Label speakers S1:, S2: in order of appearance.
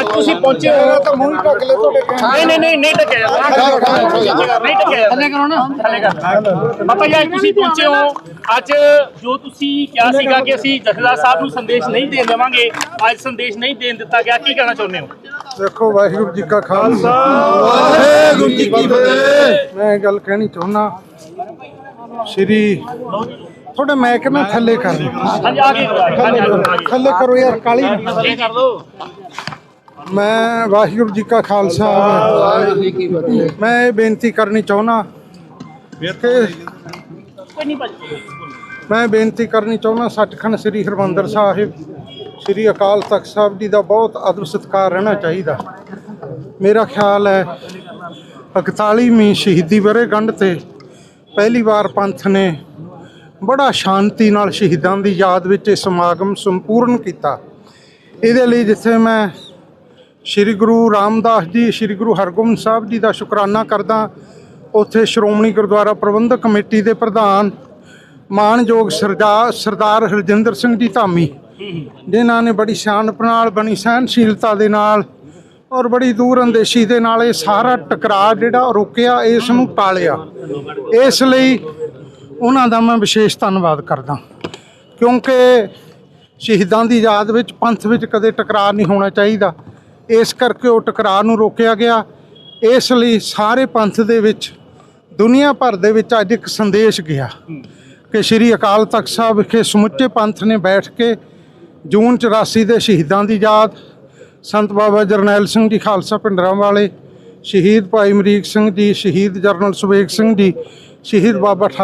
S1: ਅੱਜ ਤੁਸੀਂ ਪਹੁੰਚੇ ਹੋ।
S2: ਤਾਂ ਮੂੰਹ ਹੀ ਢੱਕ ਲੈ ਤੁਹਾਡੇ
S1: ਨਹੀਂ ਨਹੀਂ ਨਹੀਂ ਨਹੀਂ ਟਕਿਆ ਜਾਂਦਾ। ਨਹੀਂ ਜਾਂਦਾ। ਥੱਲੇ ਕਰੋ ਨਾ। ਥੱਲੇ ਕਰ। ਪਾਪਾ ਜੀ ਅੱਜ ਤੁਸੀਂ ਪਹੁੰਚੇ ਹੋ। ਅੱਜ ਜੋ ਤੁਸੀਂ ਕਿਹਾ ਸੀਗਾ ਕਿ ਅਸੀਂ ਜਥੇਦਾਰ ਸਾਹਿਬ ਨੂੰ ਸੰਦੇਸ਼ ਨਹੀਂ ਦੇਣ ਦੇਵਾਂਗੇ ਅੱਜ ਸੰਦੇਸ਼ ਨਹੀਂ ਦੇਣ ਦਿੱਤਾ ਗਿਆ। ਕੀ ਕਹਿਣਾ ਚਾਹੁੰਦੇ ਹੋ?
S2: ਦੇਖੋ ਵਾਹਿਗੁਰੂ ਜੀ ਕਾ ਖਾਲਸਾ।
S3: ਵਾਹਿਗੁਰੂ ਜੀ ਕੀ ਫਤਿਹ।
S2: ਮੈਂ ਗੱਲ ਕਹਿਣੀ ਚਾਹੁੰਦਾ ਸ਼੍ਰੀ ਥੋੜਾ ਮੈਂ ਕਹਿੰਦਾ ਥੱਲੇ ਕਰ।
S1: ਆਗੇ
S2: ਥੱਲੇ ਕਰੋ। ਯਾਰ ਕਾਲੀ।
S1: ਕਰ ਲਓ।
S2: ਮੈਂ ਵਾਹਿਗੁਰੂ ਜੀ ਕਾ ਖਾਲਸਾ।
S3: ਵਾਹਿਗੁਰੂ ਜੀ ਕੀ ਫਤਿਹ
S2: ਮੈਂ ਇਹ ਬੇਨਤੀ ਕਰਨੀ ਚਾਹੁੰਦਾ ਕਿ ਮੈਂ ਬੇਨਤੀ ਕਰਨੀ ਚਾਹੁੰਦਾ ਸੱਚਖੰਡ ਸ੍ਰੀ ਹਰਮੰਦਰ ਸਾਹਿਬ, ਸ੍ਰੀ ਅਕਾਲ ਤਖਤ ਸਾਹਿਬ ਜੀ ਦਾ ਬਹੁਤ ਅਦਬ ਸਤਿਕਾਰ ਰਹਿਣਾ ਚਾਹੀਦਾ। ਮੇਰਾ ਖਿਆਲ ਹੈ 41ਵੀਂ ਸ਼ਹੀਦੀ ਵਰ੍ਹੇਗੰਢ ਤੇ ਪਹਿਲੀ ਵਾਰ ਪੰਥ ਨੇ ਬੜਾ ਸ਼ਾਂਤੀ ਨਾਲ ਸ਼ਹੀਦਾਂ ਦੀ ਯਾਦ ਵਿੱਚ ਇਹ ਸਮਾਗਮ ਸੰਪੂਰਨ ਕੀਤਾ। ਇਹਦੇ ਲਈ ਜਿੱਥੇ ਮੈਂ ਸ੍ਰੀ ਗੁਰੂ ਰਾਮਦਾਸ ਜੀ, ਸ੍ਰੀ ਗੁਰੂ ਹਰਗੋਬਿੰਦ ਸਾਹਿਬ ਜੀ ਦਾ ਸ਼ੁਕਰਾਨਾ ਕਰਦਾ ਉੱਥੇ ਸ਼੍ਰੋਮਣੀ ਗੁਰਦੁਆਰਾ ਪ੍ਰਬੰਧਕ ਕਮੇਟੀ ਦੇ ਪ੍ਰਧਾਨ ਮਾਨਯੋਗ ਸਰਦਾਰ ਸਰਦਾਰ ਹਰਜਿੰਦਰ ਸਿੰਘ ਜੀ ਧਾਮੀ, ਜਿਨ੍ਹਾਂ ਨੇ ਬੜੀ ਸਿਆਣਪ ਨਾਲ ਬਣੀ ਸਹਿਨਸ਼ੀਲਤਾ ਦੇ ਨਾਲ ਔਰ ਬੜੀ ਦੂਰ ਅੰਦੇਸ਼ੀ ਦੇ ਨਾਲ ਇਹ ਸਾਰਾ ਟਕਰਾਅ ਜਿਹੜਾ ਰੋਕਿਆ, ਇਸ ਨੂੰ ਟਾਲਿਆ ਇਸ ਲਈ ਉਹਨਾਂ ਦਾ ਮੈਂ ਵਿਸ਼ੇਸ਼ ਧੰਨਵਾਦ ਕਰਦਾ। ਕਿਉਂਕਿ ਸ਼ਹੀਦਾਂ ਦੀ ਯਾਦ ਵਿੱਚ ਪੰਥ ਵਿੱਚ ਕਦੇ ਟਕਰਾਅ ਨਹੀਂ ਹੋਣਾ ਚਾਹੀਦਾ। ਇਸ ਕਰਕੇ ਉਹ ਟਕਰਾਅ ਨੂੰ ਰੋਕਿਆ ਗਿਆ। ਇਸ ਲਈ ਸਾਰੇ ਪੰਥ ਦੇ ਵਿੱਚ, ਦੁਨੀਆ ਭਰ ਦੇ ਵਿੱਚ ਅੱਜ ਇੱਕ ਸੰਦੇਸ਼ ਗਿਆ ਕਿ ਸ੍ਰੀ ਅਕਾਲ ਤਖਤ ਸਾਹਿਬ ਵਿਖੇ ਸਮੁੱਚੇ ਪੰਥ ਨੇ ਬੈਠ ਕੇ ਜੂਨ 84 ਦੇ ਸ਼ਹੀਦਾਂ ਦੀ ਯਾਦ, ਸੰਤ ਬਾਬਾ ਜਰਨੈਲ ਸਿੰਘ ਜੀ, ਖਾਲਸਾ ਪਿੰਡਰਾਂ ਵਾਲੇ, ਸ਼ਹੀਦ ਭਾਈ ਅਮਰੀਕ ਸਿੰਘ ਜੀ, ਸ਼ਹੀਦ ਜਰਨਲ ਸੁਬੇਗ ਸਿੰਘ ਜੀ, ਸ਼ਹੀਦ ਬਾਬਾ ਠਾ